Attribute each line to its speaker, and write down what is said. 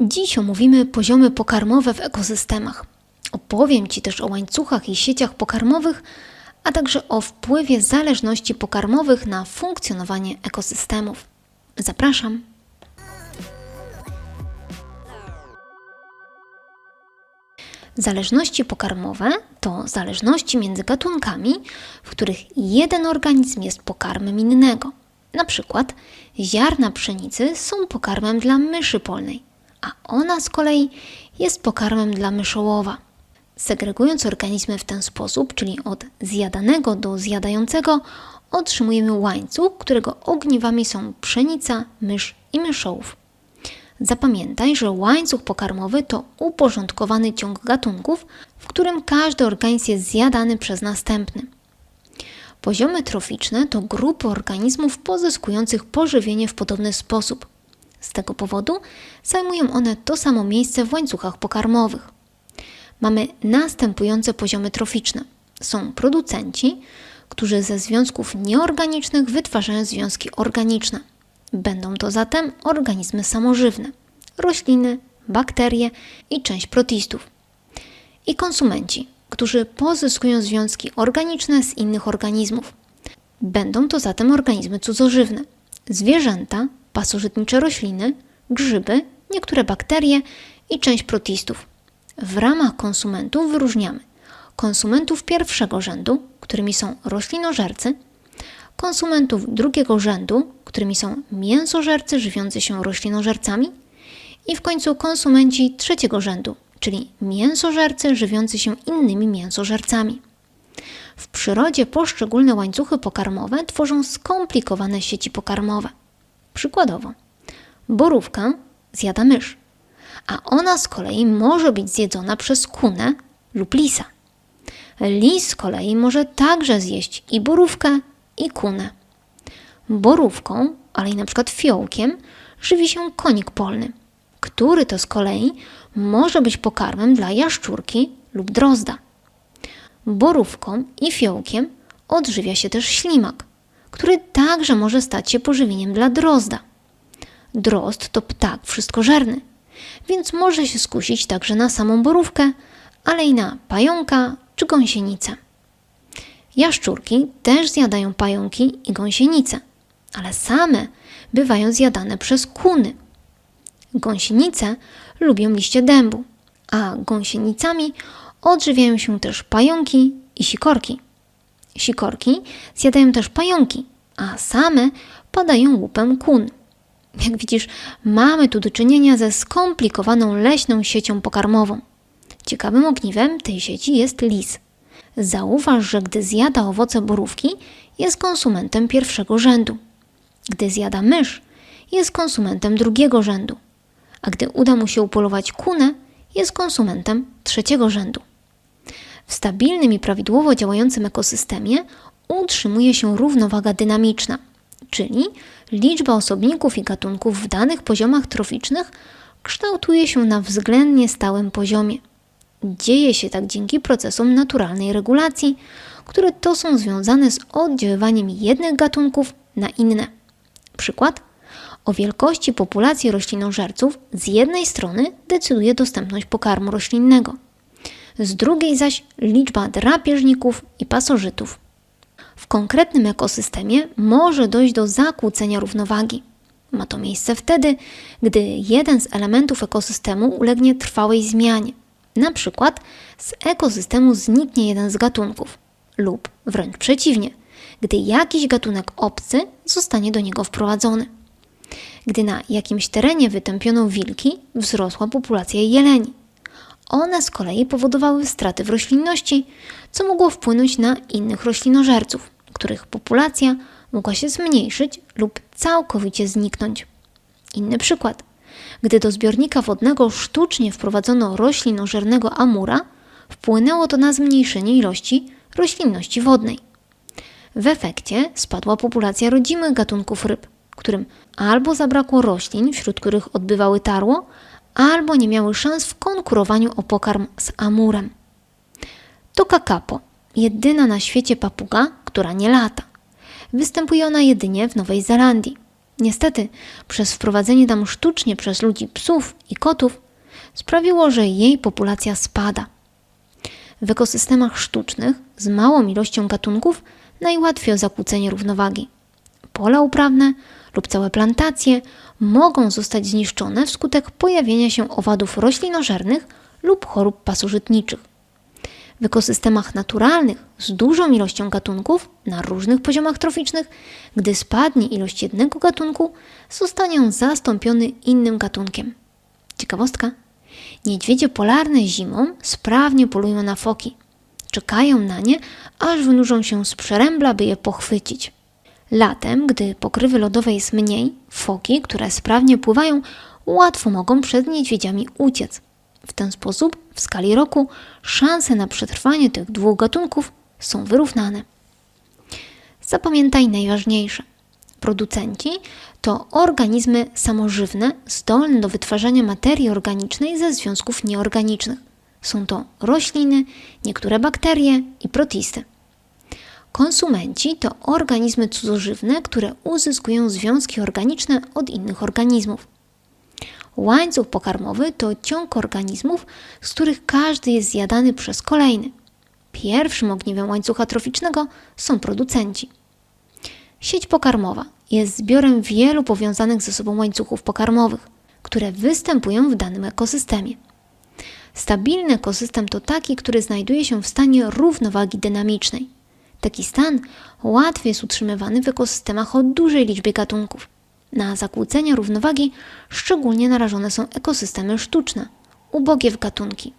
Speaker 1: Dziś omówimy poziomy pokarmowe w ekosystemach. Opowiem Ci też o łańcuchach i sieciach pokarmowych, a także o wpływie zależności pokarmowych na funkcjonowanie ekosystemów. Zapraszam. Zależności pokarmowe to zależności między gatunkami, w których jeden organizm jest pokarmem innego. Na przykład ziarna pszenicy są pokarmem dla myszy polnej, a ona z kolei jest pokarmem dla myszołowa. Segregując organizmy w ten sposób, czyli od zjadanego do zjadającego, otrzymujemy łańcuch, którego ogniwami są pszenica, mysz i myszołów. Zapamiętaj, że łańcuch pokarmowy to uporządkowany ciąg gatunków, w którym każdy organizm jest zjadany przez następny. Poziomy troficzne to grupy organizmów pozyskujących pożywienie w podobny sposób. Z tego powodu zajmują one to samo miejsce w łańcuchach pokarmowych. Mamy następujące poziomy troficzne. Są producenci, którzy ze związków nieorganicznych wytwarzają związki organiczne. Będą to zatem organizmy samożywne, rośliny, bakterie i część protistów. I konsumenci, którzy pozyskują związki organiczne z innych organizmów. Będą to zatem organizmy cudzożywne, zwierzęta, pasożytnicze rośliny, grzyby, niektóre bakterie i część protistów. W ramach konsumentów wyróżniamy konsumentów pierwszego rzędu, którymi są roślinożercy, konsumentów drugiego rzędu, którymi są mięsożercy żywiący się roślinożercami i w końcu konsumenci trzeciego rzędu, czyli mięsożercy żywiący się innymi mięsożercami. W przyrodzie poszczególne łańcuchy pokarmowe tworzą skomplikowane sieci pokarmowe. Przykładowo, borówkę zjada mysz, a ona z kolei może być zjedzona przez kunę lub lisa. Lis z kolei może także zjeść i borówkę, i kunę. Borówką, ale i na przykład fiołkiem, żywi się konik polny, który to z kolei może być pokarmem dla jaszczurki lub drozda. Borówką i fiołkiem odżywia się też ślimak, który także może stać się pożywieniem dla drozda. Drozd to ptak wszystkożerny, więc może się skusić także na samą borówkę, ale i na pająka czy gąsienicę. Jaszczurki też zjadają pająki i gąsienice, ale same bywają zjadane przez kuny. Gąsienice lubią liście dębu, a gąsienicami odżywiają się też pająki i sikorki. Sikorki zjadają też pająki, a same padają łupem kun. Jak widzisz, mamy tu do czynienia ze skomplikowaną leśną siecią pokarmową. Ciekawym ogniwem tej sieci jest lis. Zauważ, że gdy zjada owoce borówki, jest konsumentem pierwszego rzędu. Gdy zjada mysz, jest konsumentem drugiego rzędu. A gdy uda mu się upolować kunę, jest konsumentem trzeciego rzędu. Stabilnym i prawidłowo działającym ekosystemie utrzymuje się równowaga dynamiczna, czyli liczba osobników i gatunków w danych poziomach troficznych kształtuje się na względnie stałym poziomie. Dzieje się tak dzięki procesom naturalnej regulacji, które to są związane z oddziaływaniem jednych gatunków na inne. Przykład? O wielkości populacji roślinożerców z jednej strony decyduje dostępność pokarmu roślinnego, z drugiej zaś liczba drapieżników i pasożytów. W konkretnym ekosystemie może dojść do zakłócenia równowagi. Ma to miejsce wtedy, gdy jeden z elementów ekosystemu ulegnie trwałej zmianie – na przykład z ekosystemu zniknie jeden z gatunków, lub wręcz przeciwnie, gdy jakiś gatunek obcy zostanie do niego wprowadzony. Gdy na jakimś terenie wytępiono wilki, wzrosła populacja jeleni. One z kolei powodowały straty w roślinności, co mogło wpłynąć na innych roślinożerców, których populacja mogła się zmniejszyć lub całkowicie zniknąć. Inny przykład. Gdy do zbiornika wodnego sztucznie wprowadzono roślinożernego amura, wpłynęło to na zmniejszenie ilości roślinności wodnej. W efekcie spadła populacja rodzimych gatunków ryb, którym albo zabrakło roślin, wśród których odbywały tarło, albo nie miały szans w konkurowaniu o pokarm z amurem. To kakapo, jedyna na świecie papuga, która nie lata. Występuje ona jedynie w Nowej Zelandii. Niestety, przez wprowadzenie tam sztucznie przez ludzi psów i kotów sprawiło, że jej populacja spada. W ekosystemach sztucznych z małą ilością gatunków najłatwiej o zakłócenie równowagi. Pola uprawne lub całe plantacje mogą zostać zniszczone wskutek pojawienia się owadów roślinożernych lub chorób pasożytniczych. W ekosystemach naturalnych z dużą ilością gatunków na różnych poziomach troficznych, gdy spadnie ilość jednego gatunku, zostanie on zastąpiony innym gatunkiem. Ciekawostka. Niedźwiedzie polarne zimą sprawnie polują na foki. Czekają na nie, aż wynurzą się z przerębla, by je pochwycić. Latem, gdy pokrywy lodowej jest mniej, foki, które sprawnie pływają, łatwo mogą przed niedźwiedziami uciec. W ten sposób w skali roku szanse na przetrwanie tych dwóch gatunków są wyrównane. Zapamiętaj najważniejsze. Producenci to organizmy samożywne zdolne do wytwarzania materii organicznej ze związków nieorganicznych. Są to rośliny, niektóre bakterie i protisty. Konsumenci to organizmy cudzożywne, które uzyskują związki organiczne od innych organizmów. Łańcuch pokarmowy to ciąg organizmów, z których każdy jest zjadany przez kolejny. Pierwszym ogniwem łańcucha troficznego są producenci. Sieć pokarmowa jest zbiorem wielu powiązanych ze sobą łańcuchów pokarmowych, które występują w danym ekosystemie. Stabilny ekosystem to taki, który znajduje się w stanie równowagi dynamicznej. Taki stan łatwiej jest utrzymywany w ekosystemach o dużej liczbie gatunków. Na zakłócenia równowagi szczególnie narażone są ekosystemy sztuczne, ubogie w gatunki.